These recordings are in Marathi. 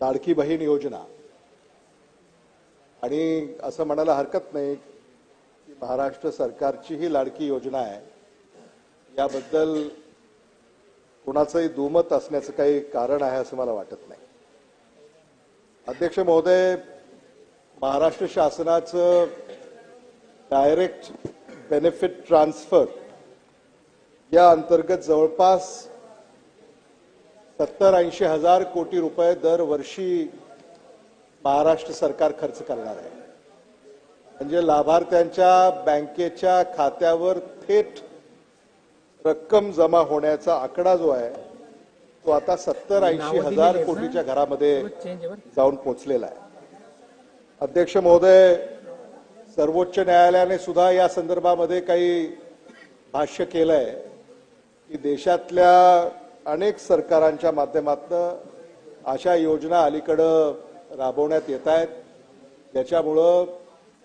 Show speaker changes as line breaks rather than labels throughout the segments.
लाडकी बहीण योजना. आणि असं म्हणायला हरकत नाही की महाराष्ट्र सरकारची ही लाडकी योजना आहे. याबद्दल कुणाचंही दुमत असण्याचं काही कारण आहे असं मला वाटत नाही. अध्यक्ष महोदय महाराष्ट्र शासनाचं डायरेक्ट बेनिफिट ट्रान्सफर या अंतर्गत जवळपास सत्तर ऐंशी हजार कोटी रुपये दरवर्षी महाराष्ट्र सरकार खर्च करणार आहे. म्हणजे लाभार्थ्यांच्या बँकेच्या खात्यावर थेट रक्कम जमा होण्याचा आकडा जो आहे तो आता सत्तर ऐंशी हजार कोटीच्या घरामध्ये जाऊन पोचलेला आहे. अध्यक्ष महोदय सर्वोच्च न्यायालयाने सुद्धा या संदर्भामध्ये काही भाष्य केलंय की देशातल्या अनेक सरकारांच्या माध्यमातून अशा योजना अलीकडं राबवण्यात येत आहेत त्याच्यामुळं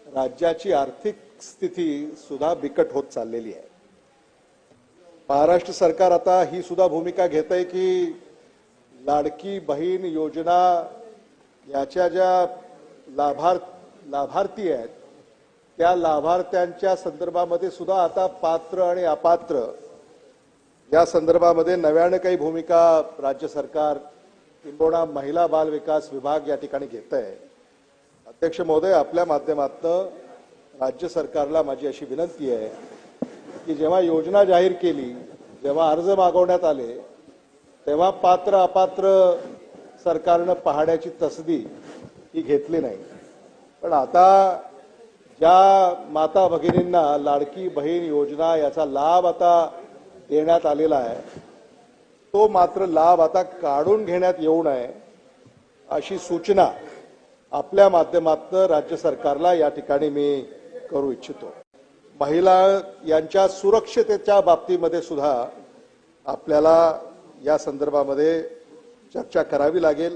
राज्याची आर्थिक स्थिती सुद्धा बिकट होत चाललेली आहे. महाराष्ट्र सरकार आता ही सुद्धा भूमिका घेत आहे की लाडकी बहीण योजना याच्या ज्या लाभार लाभार्थी आहेत त्या लाभार्थ्यांच्या संदर्भामध्ये सुद्धा आता पात्र आणि अपात्र या संदर्भामध्ये नव्यानं काही भूमिका राज्य सरकार किंबहुना महिला बाल विकास विभाग या ठिकाणी घेत आहे अध्यक्ष महोदय आपल्या माध्यमातनं राज्य सरकारला माझी अशी विनंती आहे की जेव्हा योजना जाहीर केली जेव्हा अर्ज मागवण्यात आले तेव्हा पात्र अपात्र सरकारनं पाहण्याची तसदी ही घेतली नाही. पण आता ज्या माता भगिनींना लाडकी बहीण योजना याचा लाभ आता देण्यात आलेला आहे. तो मात्र लाभ आता काढून घेण्यात येऊ नये अशी सूचना आपल्या माध्यमातून राज्य सरकारला या ठिकाणी मी करू इच्छितो. महिला यांच्या सुरक्षतेच्या बाबतीमध्ये सुद्धा आपल्याला या संदर्भामध्ये चर्चा करावी लागेल.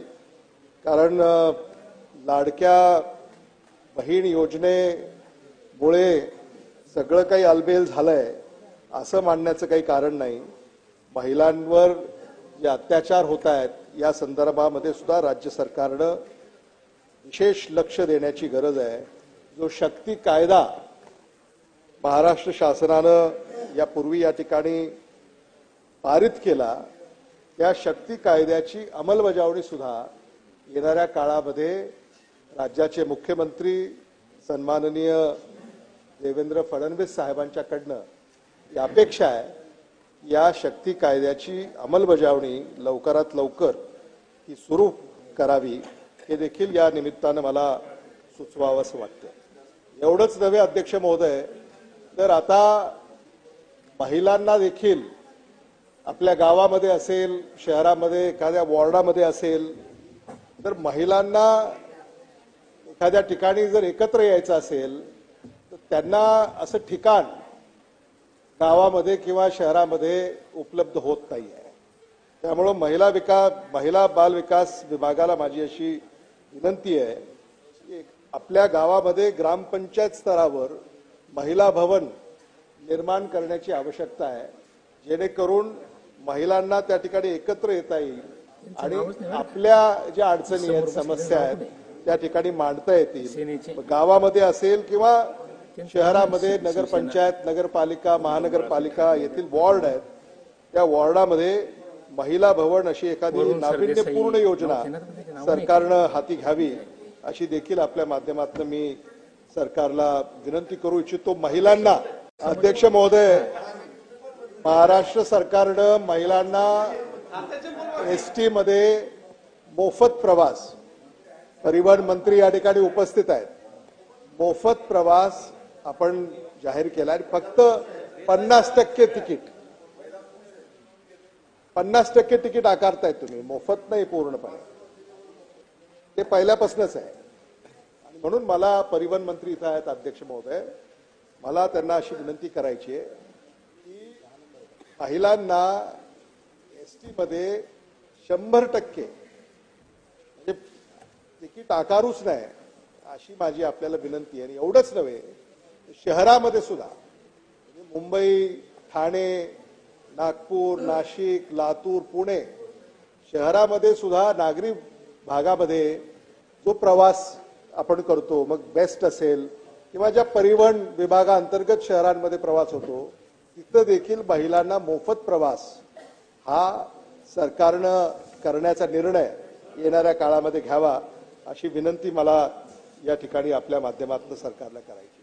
कारण लाडक्या बहीण योजनेमुळे सगळं काही अलबेल झालंय. असं मानण्याचं काही कारण नाही. महिलांवर जे अत्याचार होत आहेत या संदर्भामध्ये सुद्धा राज्य सरकारनं विशेष लक्ष देण्याची गरज आहे. जो शक्ती कायदा महाराष्ट्र शासनानं यापूर्वी या ठिकाणी पारित केला त्या शक्ती कायद्याची अंमलबजावणी सुद्धा येणाऱ्या काळामध्ये राज्याचे मुख्यमंत्री सन्माननीय देवेंद्र फडणवीस साहेबांच्याकडनं ही अपेक्षा आहे या शक्ती कायद्याची अंमलबजावणी लवकरात लवकर ही सुरू करावी हे देखील या निमित्तानं मला सुचवावं असं वाटतं एवढंच नव्हे अध्यक्ष महोदय तर आता महिलांना देखील आपल्या गावामध्ये असेल शहरामध्ये एखाद्या वॉर्डामध्ये असेल तर महिलांना एखाद्या ठिकाणी जर एकत्र यायचं असेल तर त्यांना असं ठिकाण गावामध्ये किंवा शहरामध्ये उपलब्ध होत नाही आहे त्यामुळं महिला विकास महिला बाल विकास विभागाला माझी अशी विनंती आहे की आपल्या गावामध्ये ग्रामपंचायत स्तरावर महिला भवन निर्माण करण्याची आवश्यकता आहे. जेणेकरून महिलांना त्या ठिकाणी एकत्र येता येईल आणि आपल्या ज्या अडचणी आहेत समस्या आहेत त्या ठिकाणी मांडता येतील. गावामध्ये असेल किंवा शहरामध्ये नगरपंचायत नगरपालिका महानगरपालिका येथील वॉर्ड आहेत. त्या वॉर्डामध्ये महिला भवन अशी एखादी नाविन्यपूर्ण योजना सरकारनं हाती घ्यावी अशी देखील आपल्या माध्यमातून मी सरकारला विनंती करू इच्छितो. महिलांना अध्यक्ष महोदय महाराष्ट्र सरकारनं महिलांना एस टी मध्ये मोफत प्रवास परिवहन मंत्री या ठिकाणी उपस्थित आहेत. मोफत प्रवास आपण जाहीर केला आणि फक्त पन्नास टक्के तिकीट. पन्नास टक्के तिकीट आकारताय तुम्ही. मोफत नाही पूर्णपणे. ते पहिल्यापासूनच आहे. म्हणून मला परिवहन मंत्री इथं आहेत अध्यक्ष महोदय. मला त्यांना अशी विनंती करायची आहे की महिलांना एस टीमध्ये शंभर टक्के म्हणजे तिकीट आकारूच नाही अशी माझी आपल्याला विनंती आहे. आणि एवढंच नव्हे शहरामध्ये सुद्धा. म्हणजे मुंबई ठाणे नागपूर नाशिक लातूर पुणे शहरामध्ये सुद्धा नागरी भागामध्ये जो प्रवास आपण करतो मग बेस्ट असेल किंवा ज्या परिवहन विभागाअंतर्गत शहरांमध्ये प्रवास होतो तिथं देखील महिलांना मोफत प्रवास हा सरकारनं करण्याचा निर्णय येणाऱ्या काळामध्ये घ्यावा अशी विनंती मला या ठिकाणी आपल्या माध्यमातून सरकारला करायची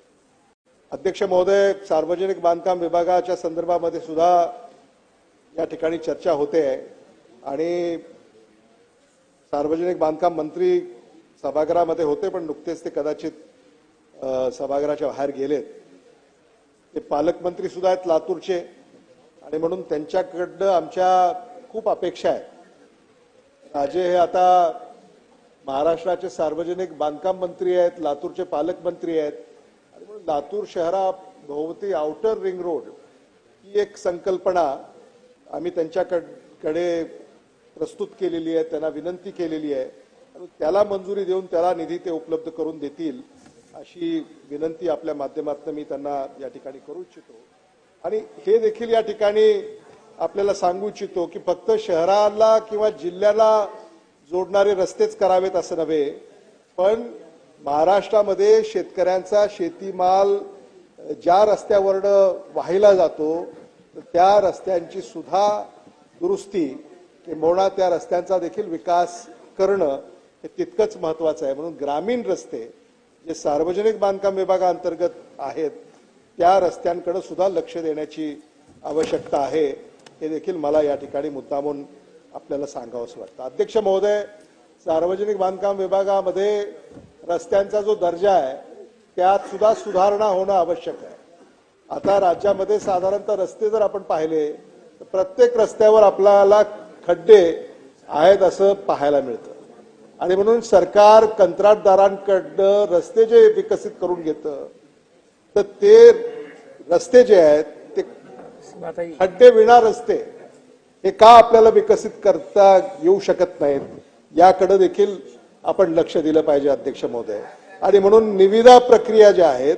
अध्यक्ष महोदय सार्वजनिक बांधकाम विभागाच्या संदर्भामध्ये सुद्धा या ठिकाणी चर्चा होते आहे आणि सार्वजनिक बांधकाम मंत्री सभागृहामध्ये होते पण नुकतेच ते कदाचित सभागृहाच्या बाहेर गेलेत. ते पालकमंत्री सुद्धा आहेत लातूरचे आणि म्हणून त्यांच्याकडनं आमच्या खूप अपेक्षा आहेत. राजे हे आता महाराष्ट्राचे सार्वजनिक बांधकाम मंत्री आहेत लातूरचे पालकमंत्री आहेत. लातूर शहराभोवती आउटर रिंग रोड ही एक संकल्पना आम्ही त्यांच्याकडे प्रस्तुत केलेली आहे त्यांना विनंती केलेली आहे. आणि त्याला मंजुरी देऊन त्याला निधी ते उपलब्ध करून देतील अशी विनंती आपल्या माध्यमातून मी त्यांना या ठिकाणी करू इच्छितो. आणि हे देखील या ठिकाणी आपल्याला सांगू इच्छितो की फक्त शहराला किंवा जिल्ह्याला जोडणारे रस्तेच करावेत असं नव्हे पण महाराष्ट्रामध्ये शेतकऱ्यांचा शेतीमाल ज्या रस्त्यावरनं वाहिला जातो त्या रस्त्यांची सुद्धा दुरुस्ती किंबहुना त्या रस्त्यांचा देखील विकास करणं हे तितकंच महत्वाचं आहे. म्हणून ग्रामीण रस्ते जे सार्वजनिक बांधकाम विभागाअंतर्गत आहेत त्या रस्त्यांकडे सुद्धा लक्ष देण्याची आवश्यकता आहे. हे देखील मला या ठिकाणी मुद्दामून आपल्याला सांगावंसं वाटतं. अध्यक्ष महोदय सार्वजनिक बांधकाम विभागामध्ये रस्त्यांचा जो दर्जा आहे त्यात सुद्धा सुधारणा होणं आवश्यक आहे. आता राज्यामध्ये साधारणतः रस्ते जर आपण पाहिले तर प्रत्येक रस्त्यावर आपल्याला खड्डे आहेत असं पाहायला मिळतं. आणि म्हणून सरकार कंत्राटदारांकडनं रस्ते जे विकसित करून घेतं तर ते रस्ते जे आहेत ते खड्डे विना रस्ते हे का आपल्याला विकसित करता येऊ शकत नाहीत याकडे देखील आपण लक्ष दिलं पाहिजे अध्यक्ष महोदय. आणि म्हणून निविदा प्रक्रिया ज्या आहेत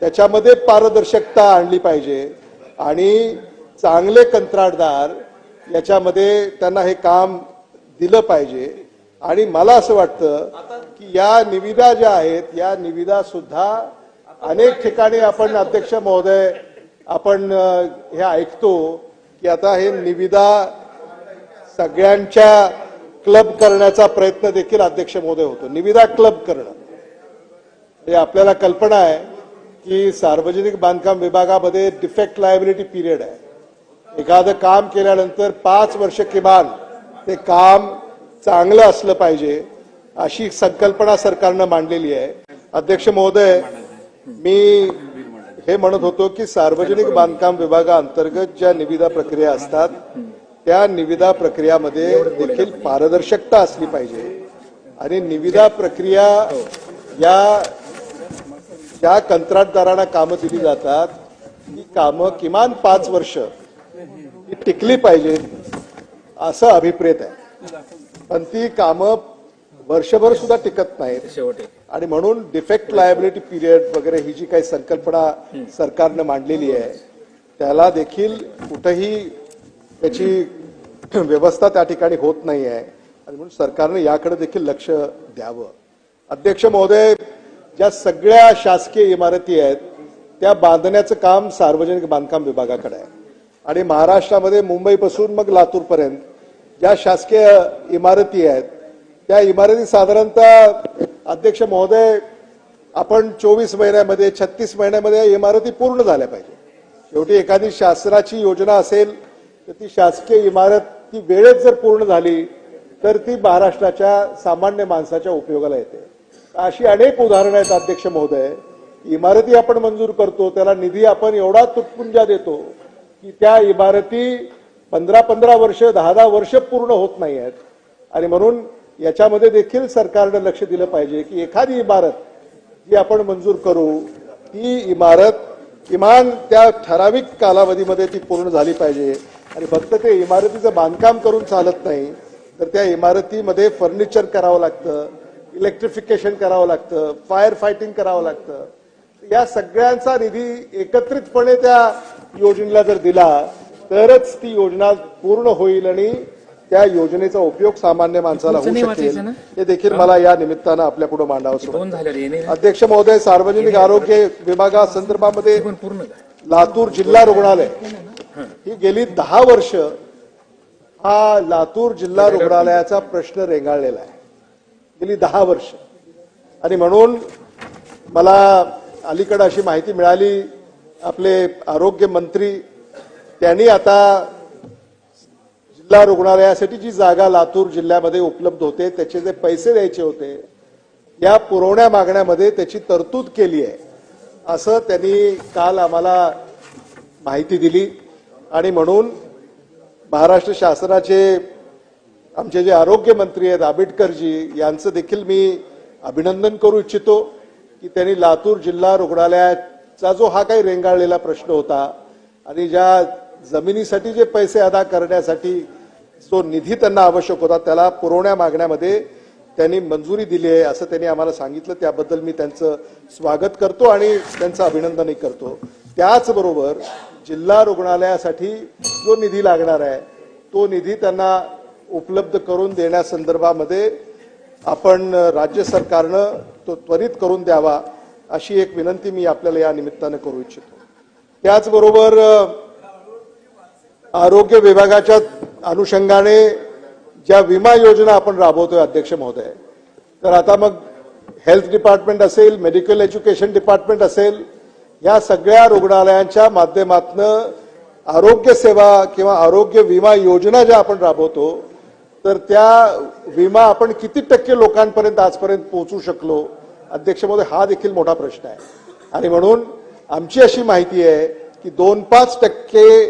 त्याच्यामध्ये पारदर्शकता आणली पाहिजे. आणि चांगले कंत्राटदार याच्यामध्ये त्यांना हे काम दिलं पाहिजे. आणि मला असं वाटतं की या निविदा ज्या आहेत या निविदा सुद्धा अनेक ठिकाणी आपण अध्यक्ष महोदय आपण हे ऐकतो की आता हे निविदा सगळ्यांच्या क्लब करण्याचा प्रयत्न देखील अध्यक्ष महोदय होतो. निविदा क्लब करणं. हे आपल्याला कल्पना आहे की सार्वजनिक बांधकाम विभागामध्ये डिफेक्ट लायबिलिटी पिरियड आहे. एखादं काम केल्यानंतर पाच वर्ष किमान ते काम चांगलं असलं पाहिजे अशी संकल्पना सरकारनं मांडलेली आहे. अध्यक्ष महोदय मी हे म्हणत होतो की सार्वजनिक बांधकाम विभागाअंतर्गत ज्या निविदा प्रक्रिया असतात त्या निविदा प्रक्रियामध्ये देखील पारदर्शकता असली पाहिजे. आणि निविदा प्रक्रिया या ज्या कंत्राटदारांना कामं दिली जातात. ती कामं किमान पाच वर्ष ही टिकली पाहिजेत असं अभिप्रेत आहे. पण ती कामं वर्षभर सुद्धा टिकत नाहीत.
शेवटी.
आणि म्हणून डिफेक्ट लायबिलिटी पिरियड वगैरे ही जी काही संकल्पना सरकारनं मांडलेली आहे त्याला देखील कुठंही त्याची व्यवस्था त्या ठिकाणी होत नाही आहे आणि म्हणून सरकारनं याकडे देखील लक्ष द्यावं. अध्यक्ष महोदय ज्या सगळ्या शासकीय इमारती आहेत त्या बांधण्याचं काम सार्वजनिक बांधकाम विभागाकडे आहे. आणि महाराष्ट्रामध्ये मुंबईपासून मग लातूरपर्यंत ज्या शासकीय इमारती आहेत त्या इमारती साधारणतः अध्यक्ष महोदय आपण चोवीस महिन्यामध्ये छत्तीस महिन्यामध्ये इमारती पूर्ण झाल्या पाहिजे शेवटी एखादी शासनाची योजना असेल तर ती शासकीय इमारत ती वेळेत जर पूर्ण झाली तर ती महाराष्ट्राच्या सामान्य माणसाच्या उपयोगाला येते. अशी अनेक उदाहरणं आहेत अध्यक्ष महोदय. इमारती आपण मंजूर करतो त्याला निधी आपण एवढा तुटपुंजा देतो की त्या इमारती पंधरा पंधरा वर्ष दहा दहा वर्ष पूर्ण होत नाही आहेत. आणि म्हणून याच्यामध्ये देखील सरकारनं लक्ष दिलं पाहिजे की एखादी इमारत जी आपण मंजूर करू ती इमारत किमान त्या ठराविक कालावधीमध्ये ती पूर्ण झाली पाहिजे. आणि फक्त ते इमारतीचं बांधकाम करून चालत नाही तर त्या इमारतीमध्ये फर्निचर करावं लागतं इलेक्ट्रिफिकेशन करावं लागतं फायर फायटिंग करावं लागतं. या सगळ्यांचा निधी एकत्रितपणे त्या योजनेला जर दिला तरच ती योजना पूर्ण होईल आणि त्या योजनेचा उपयोग सामान्य माणसाला होऊ शकेल? हे देखील मला या निमित्तानं आपल्या पुढे मांडावं अध्यक्ष महोदय सार्वजनिक आरोग्य विभागासंदर्भामध्ये लातूर जिल्हा रुग्णालय. ही गेली दहा वर्ष हा लातूर जिल्हा रुग्णालयाचा प्रश्न रेंगाळलेला आहे. गेली दहा वर्ष. आणि म्हणून मला अलीकडे अशी माहिती मिळाली आपले आरोग्य मंत्री त्यांनी आता जिल्हा रुग्णालयासाठी जी जागा लातूर जिल्ह्यामध्ये उपलब्ध होते त्याचे जे पैसे द्यायचे होते या पुरवण्या मागण्यामध्ये त्याची तरतूद केली आहे. असं त्यांनी काल आम्हाला माहिती दिली. आणि म्हणून महाराष्ट्र शासनाचे आमचे जे आरोग्यमंत्री आहेत आंबेडकरजी यांचं देखील मी अभिनंदन करू इच्छितो की त्यांनी लातूर जिल्हा रुग्णालयाचा जो हा काही रेंगाळलेला प्रश्न होता आणि ज्या जमिनीसाठी जे पैसे अदा करण्यासाठी जो निधी त्यांना आवश्यक होता त्याला पुरवण्या मागण्यामध्ये त्यांनी मंजुरी दिली आहे असं त्यांनी आम्हाला सांगितलं. त्याबद्दल मी त्यांचं स्वागत करतो आणि त्यांचं अभिनंदनही करतो. त्याचबरोबर जिल्हा रुग्णालयासाठी जो निधी लागणार आहे तो निधी त्यांना उपलब्ध करून देण्यासंदर्भामध्ये आपण राज्य सरकारनं तो त्वरित करून द्यावा अशी एक विनंती मी आपल्याला या निमित्तानं करू इच्छितो. त्याचबरोबर आरोग्य विभागाच्या अनुषंगाने ज्या विमा योजना आपण राबवतोय अध्यक्ष महोदय तर आता मग हेल्थ डिपार्टमेंट असेल मेडिकल एज्युकेशन डिपार्टमेंट असेल या सगळ्या रुग्णालयांच्या माध्यमातनं आरोग्य सेवा किंवा आरोग्य विमा योजना ज्या आपण राबवतो तर त्या विमा आपण किती टक्के लोकांपर्यंत आजपर्यंत पोहोचू शकलो? अध्यक्ष महोदय हा देखील मोठा प्रश्न आहे. आणि म्हणून आमची अशी माहिती आहे की दोन पाच टक्के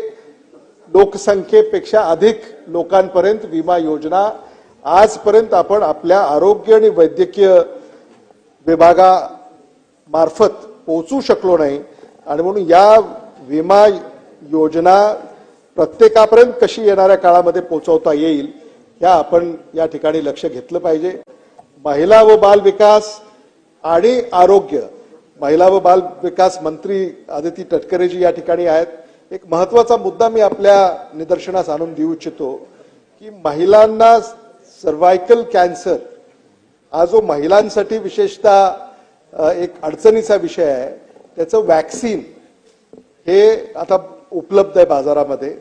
लोकसंख्येपेक्षा अधिक लोकांपर्यंत विमा योजना आजपर्यंत आपण आपल्या आरोग्य आणि वैद्यकीय विभागामार्फत पोचू शकलो नाही. आणि म्हणून या विमा योजना प्रत्येकापर्यंत कशी येणाऱ्या काळामध्ये पोचवता येईल ह्या आपण या ठिकाणी लक्ष घेतलं पाहिजे. महिला व बाल विकास आणि आरोग्य. महिला व बाल विकास मंत्री आदिती तटकरेजी या ठिकाणी आहेत. एक महत्त्वाचा मुद्दा मी आपल्या निदर्शनास आणून देऊ इच्छितो की महिलांना सर्वायकल कॅन्सर हा जो महिलांसाठी विशेषतः एक अडचणीचा विषय आहे. त्याचं वॅक्सिन हे आता उपलब्ध आहे बाजारामध्ये.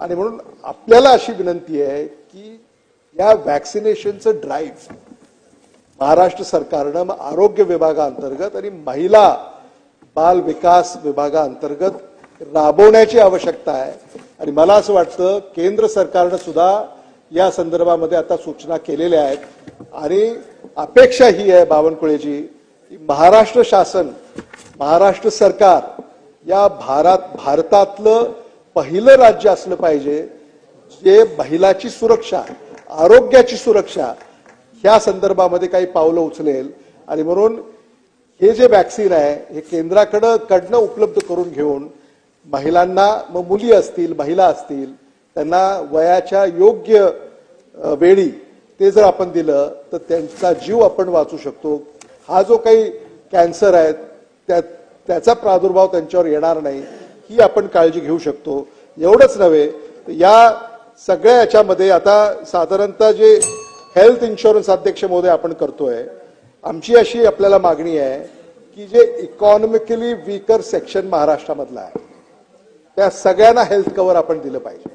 आणि म्हणून आपल्याला अशी विनंती आहे की या वॅक्सिनेशनचं ड्राईव्ह महाराष्ट्र सरकारनं आरोग्य विभागाअंतर्गत आणि महिला बाल विकास विभागाअंतर्गत राबवण्याची आवश्यकता आहे. आणि मला असं वाटतं केंद्र सरकारनं सुद्धा या संदर्भामध्ये आता सूचना केलेल्या आहेत. आणि अपेक्षा ही आहे बावनकुळेजी की महाराष्ट्र शासन महाराष्ट्र सरकार या भारत भारतातलं पहिलं राज्य असलं पाहिजे जे महिलाची सुरक्षा आरोग्याची सुरक्षा ह्या संदर्भामध्ये काही पावलं उचलेल. आणि म्हणून हे जे वॅक्सिन आहे हे केंद्राकडं कडनं उपलब्ध करून घेऊन महिलांना मग मुली असतील महिला असतील त्यांना वयाच्या योग्य वेळी ते जर आपण दिलं तर त्यांचा जीव आपण वाचू शकतो. हा जो काही कॅन्सर आहे त्या त्याचा प्रादुर्भाव त्यांच्यावर येणार नाही ही आपण काळजी घेऊ शकतो. एवढंच नव्हे तर या सगळ्या याच्यामध्ये आता साधारणतः जे हेल्थ इन्शुरन्स अध्यक्ष महोदय आपण करतोय आमची अशी आपल्याला मागणी आहे की जे इकॉनॉमिकली वीकर सेक्शन महाराष्ट्रामधलं आहे त्या सगळ्यांना हेल्थ कव्हर आपण दिलं पाहिजे.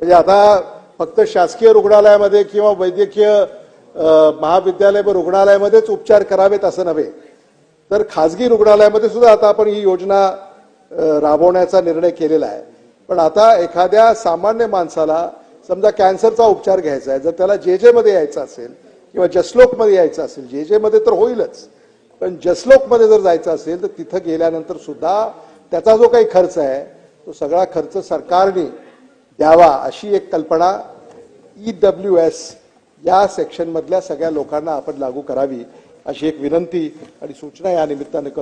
म्हणजे आता फक्त शासकीय रुग्णालयामध्ये किंवा वैद्यकीय महाविद्यालय व रुग्णालयामध्येच उपचार करावेत असं नव्हे. तर खाजगी रुग्णालयामध्ये सुद्धा आता आपण ही योजना राबवण्याचा निर्णय केलेला आहे. पण आता एखाद्या सामान्य माणसाला समजा कॅन्सरचा उपचार घ्यायचा आहे जर त्याला जे जेमध्ये यायचं असेल किंवा जसलोकमध्ये यायचं असेल जे जेमध्ये तर होईलच. पण जसलोकमध्ये जर जायचं असेल तर तिथं गेल्यानंतर सुद्धा त्याचा जो काही खर्च आहे तो सगळा खर्च सरकारने द्यावा अशी एक कल्पना ई डब्ल्यू एस या सेक्शन मधल्या सगळ्या लोकांना आपण लागू करावी अशी एक विनंती आणि सूचना या निमित्तानं करतो.